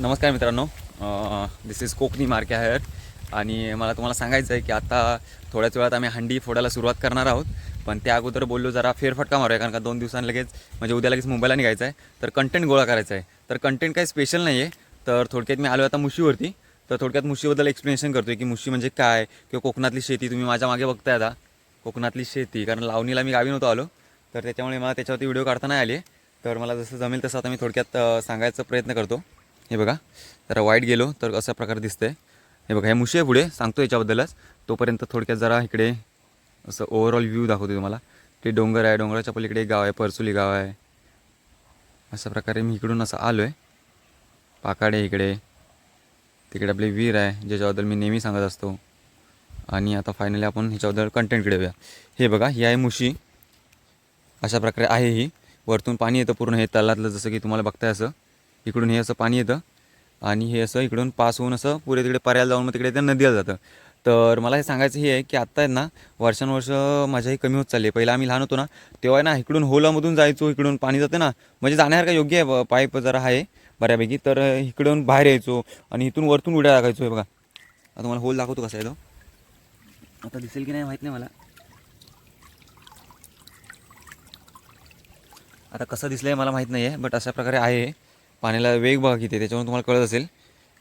नमस्कार मित्रांनो. This is Konkani मार्के हायर आणि मला तुम्हाला सांगायचं आहे की आता थोड्याच वेळात आम्ही हंडी फोडायला सुरुवात करणार आहोत. पण त्या अगोदर बोललो जरा फेरफटका मारूया कारण का दोन दिवसांनी लगेच म्हणजे उद्या लगेच मुंबईला निघायचं आहे तर कंटेंट गोळा करायचा आहे तर कंटेंट काही स्पेशल नाही आहे तर थोडक्यात मी आलो आता मुशीवरती. तर थोडक्यात मुशीबद्दल एक्सप्लेनेशन करतो आहे की मुशी म्हणजे काय किंवा कोकणातली शेती तुम्ही माझ्या मागे बघताय आता. कोकणातली शेती कारण लावणीला मी गावी नव्हतो आलो. तर त्याच्यामुळे मला त्याच्यावरती व्हिडिओ काढता नाही आले. तर मला जसं जमेल तसं आता मी थोडक्यात सांगायचा प्रयत्न करतो. हे बघा जरा वाईट गेलो तर अशा प्रकारे दिसतंय. हे बघा हे मुशी आहे पुढे सांगतो याच्याबद्दलच. तोपर्यंत थोडक्यात जरा इकडे असं ओव्हरऑल व्ह्यू दाखवतो तुम्हाला. ते डोंगर आहे डोंगराच्या पलीकडे एक गाव आहे परसुली गाव आहे. अशा प्रकारे मी इकडून असं आलो आहे पाकाडे इकडे. तिकडे आपली वीर आहे ज्याच्याबद्दल मी नेहमी सांगत असतो. आणि आता फायनली आपण ह्याच्याबद्दल कंटेंटकडे येऊया. हे बघा ही आहे मुशी. अशा प्रकारे आहे ही. वरतून पाणी येतं पूर्ण हे तलातलं जसं की तुम्हाला बघताय असं. इकडून हे असं पाणी येतं आणि हे असं इकडून पास होऊन असं पुढे तिकडे पर्यायला जाऊन मग तिकडे त्या नदीला जातं. तर मला हे सांगायचं हे आहे की आत्ता आहे ना वर्षानुवर्ष माझ्याही कमी होत चालली आहे. पहिला आम्ही लहान होतो ना तेव्हा ना इकडून होलामधून जायचो इकडून पाणी जाते ना. म्हणजे जाण्यासारखं योग्य आहे पाईप जरा आहे बऱ्यापैकी. तर इकडून बाहेर यायचो आणि इथून वरतून उड्या टाकायचो हे बघा. आता तुम्हाला होल दाखवतो कसा आहे तो. आता दिसेल की नाही माहीत नाही मला. आता कसं दिसलं आहे मला माहीत नाही आहे बट अशा प्रकारे आहे. पाण्याला वेग बघा किती त्याच्यामुळे तुम्हाला कळत असेल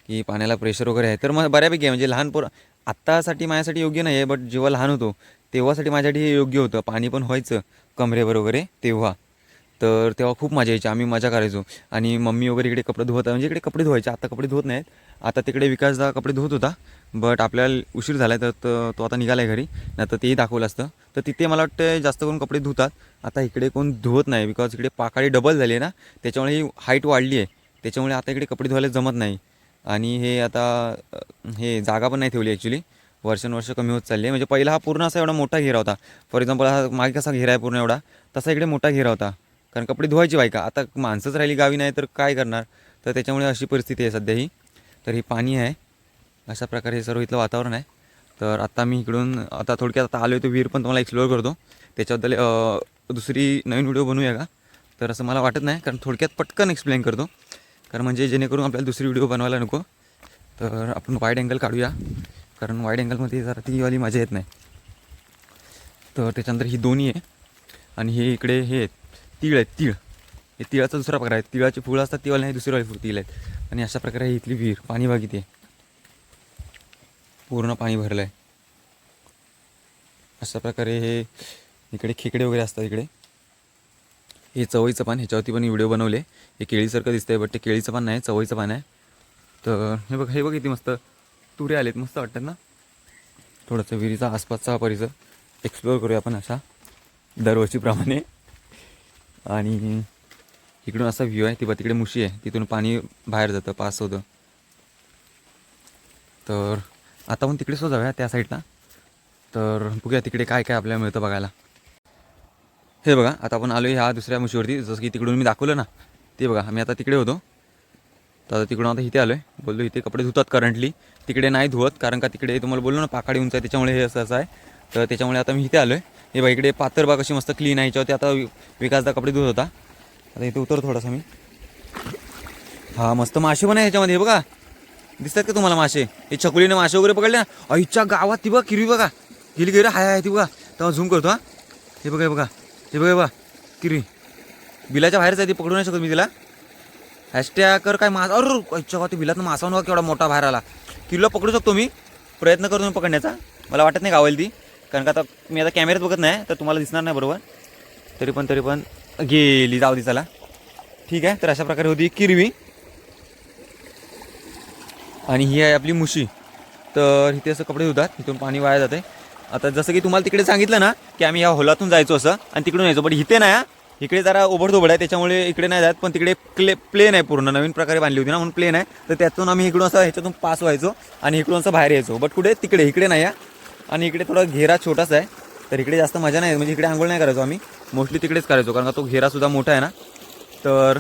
की पाण्याला प्रेशर वगैरे आहे. तर मग बऱ्यापैकी आहे. म्हणजे लहान पोर आत्तासाठी माझ्यासाठी योग्य नाही आहे बट जेव्हा लहान होतो तेव्हासाठी माझ्यासाठी हे योग्य होतं. पाणी पण व्हायचं कमरेवर वगैरे तेव्हा. तर तेव्हा खूप मजा यायची. आम्ही मजा करायचो. आणि मम्मी वगैरे इकडे कपडे धुवत म्हणजे इकडे कपडे धुवायचे. आता कपडे धुवत नाहीत. आता तिकडे विकासदा कपडे धुवत होता. बट आपल्याला उशीर झाला आहे तर तो आता निघाला आहे घरी. नाही तर तेही दाखवलं असतं. तर तिथे मला वाटतं जास्त करून कपडे धुतात. आता इकडे कोण धुवत नाही. बिकॉज इकडे पाकाळी डबल झाली आहे ना. त्याच्यामुळे ही हाईट वाढली आहे. त्याच्यामुळे आता इकडे कपडे धुवायला जमत नाही. आणि हे आता हे जागा पण नाही ठेवली ॲक्च्युली वर्षानुवर्ष कमी होत चालली आहे. म्हणजे पहिला हा पूर्ण असा एवढा मोठा घेरा होता. फॉर एक्झाम्पल हा मागे कसा घेरा आहे पूर्ण एवढा? तसा इकडे मोठा घेरा होता. कारण कपडे धुवायची बायका. आता माणसंच राहिली गावी नाही तर काय करणार? तर त्याच्यामुळे अशी परिस्थिती आहे सध्या ही तर ही पाणी आहे. अशा प्रकारे हे सर्व इथलं वातावरण आहे. तर आता मी इकडून आता थोडक्यात आता आलो आहे तो विहीर पण तुम्हाला एक्सप्लोअर करतो. त्याच्याबद्दल दुसरी नवीन व्हिडिओ बनवूया का? तर असं मला वाटत नाही कारण थोडक्यात पटकन एक्सप्लेन करतो. कारण म्हणजे जेणेकरून आपल्याला दुसरी व्हिडिओ बनवायला नको. तर आपण वाईड अँगल काढूया. कारण वाईड अँगलमध्ये जरा ती वाली मजा येत नाही. तर त्याच्यानंतर ही दोन्ही आहे. आणि हे इकडे हे आहेत, तीळ आहेत तीळ. हे तिळाचा दुसरा प्रकार आहे. तिळाची फुलं असतात तिळ नाही दुसरी वाली फुल तिळ आहेत. आणि अशा प्रकारे ही इथली विहीर पाणी बघिते पूर्ण पाणी भरलं आहे अशा प्रकारे हे इकडे खेकडे वगैरे असतात इकडे. हे चवळीचं पान ह्याच्यावरती पण व्हिडिओ बनवले. हे केळीसारखं दिसतंय बट ते केळीचं पान नाही चवळीचं पान आहे. तर हे बघ हे बघ किती मस्त तुरे आलेत मस्त वाटतात ना? थोडंसं विहिरीचा आसपासचा परिसर एक्सप्लोअर करूया आपण असा दरवर्षीप्रमाणे. आणि इकडून असा व्ह्यू आहे ती बघ तिकडे मुशी आहे. तिथून पाणी बाहेर जातं पास होतं. तर आता पण तिकडे सुद्धा जाऊया त्या साईडला तर बघूया तिकडे काय काय आपल्याला मिळतं बघायला. हे बघा आता आपण आलो ह्या दुसऱ्या मुशीवरती. जसं की तिकडून मी दाखवलं ना ते बघा आम्ही आता तिकडे होतो. तर आता तिकडून आता इथे आलो आहे बोललो इथे कपडे धुतात करंटली तिकडे नाही धुवत कारण का तिकडे तुम्हाला बोललो ना पाकाडी उंच आहे त्याच्यामुळे हे असं असं आहे. तर त्याच्यामुळे आता मी इथे आलो आहे हे बघा इकडे पातर बाग अशी मस्त क्लीन आहे. याच्यावरती आता विकासदा कपडे धुत होता. आता इथे उतरतो थोडासा मी. हा मस्त मासे पण आहे ह्याच्यामध्ये बघा. दिसतात का तुम्हाला मासे? हे छकुलीने मासे वगैरे पकडले ना? आईच्या गावात ती बघा किरवी बघा. गेली गेली हाय आहे ती बघा. तेव्हा झूम करतो हा. हे बघा हे बघा. हे बघा बघा. किरवी. बिलाच्या बाहेरच आहे ती पकडू नाही शकत मी तिला. हॅशटॅगर काय मासा? अरे आईच्या गावात बिलात मासा बघा केवढा मोठा बाहेर आला. किलोला पकडू शकतो मी. प्रयत्न करतो मी पकडण्याचा. मला वाटत नाही गावेल ती. कारण का आता मी आता कॅमेऱ्यात बघत नाही तर तुम्हाला दिसणार नाही बरोबर. तरी पण तरी पण गेली जाऊ दे चला. ठीक आहे तर अशा प्रकारे होती किरवी. आणि ही आहे आपली मुशी. तर इथे असं कपडे धुतात इथून पाणी वाया जाते. आता जसं की तुम्हाला तिकडे सांगितलं ना की आम्ही ह्या होलातून जायचो असं आणि तिकडून यायचो. पण इथे नाही इकडे जरा ओबडधोबड आहे त्याच्यामुळे इकडे नाही जात पण तिकडे प्ले प्लेन आहे पूर्ण नवीन प्रकारे बांधली होती ना म्हणून प्लेन आहे. तर त्यातून आम्ही इकडून असं ह्याच्यातून पास व्हायचो आणि इकडून असं बाहेर यायचो. बट कुठे? तिकडे इकडे नाही आहे आणि इकडे थोडा घेरा छोटासा आहे. तर इकडे जास्त मजा नाही म्हणजे इकडे आंघोळ नाही करायचो आम्ही. मोस्टली तिकडेच करायचो कारण का तो घेरासुद्धा मोठा आहे ना. तर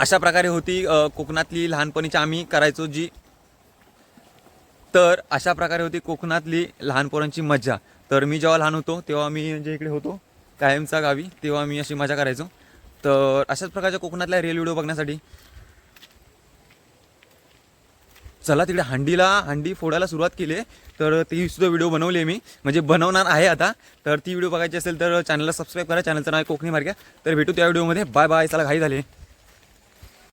अशा प्रकारे होती कोकणातली लहानपणीची आम्ही करायचो जी. तर अशा प्रकारे होती कोकणातली लहान पोरांची मज्जा. तर मी जेव्हा लहान होतो तेव्हा मी म्हणजे इकडे होतो कायमचा गावी तेव्हा मी अशी मजा करायचो. तर अशाच प्रकारच्या कोकणातल्या रिअल व्हिडिओ बघण्यासाठी चला तिकडे हंडीला हंडी फोडायला सुरुवात केली आहे. तर ती सुद्धा व्हिडिओ बनवली आहे मी. म्हणजे बनवणार आहे आता. तर ती व्हिडिओ बघायची असेल तर चॅनलला सबस्क्राईब करा. चॅनलचं नाव कोकणी मार्ग. तर भेटू त्या व्हिडिओमध्ये. बाय बाय चला घाई झाली.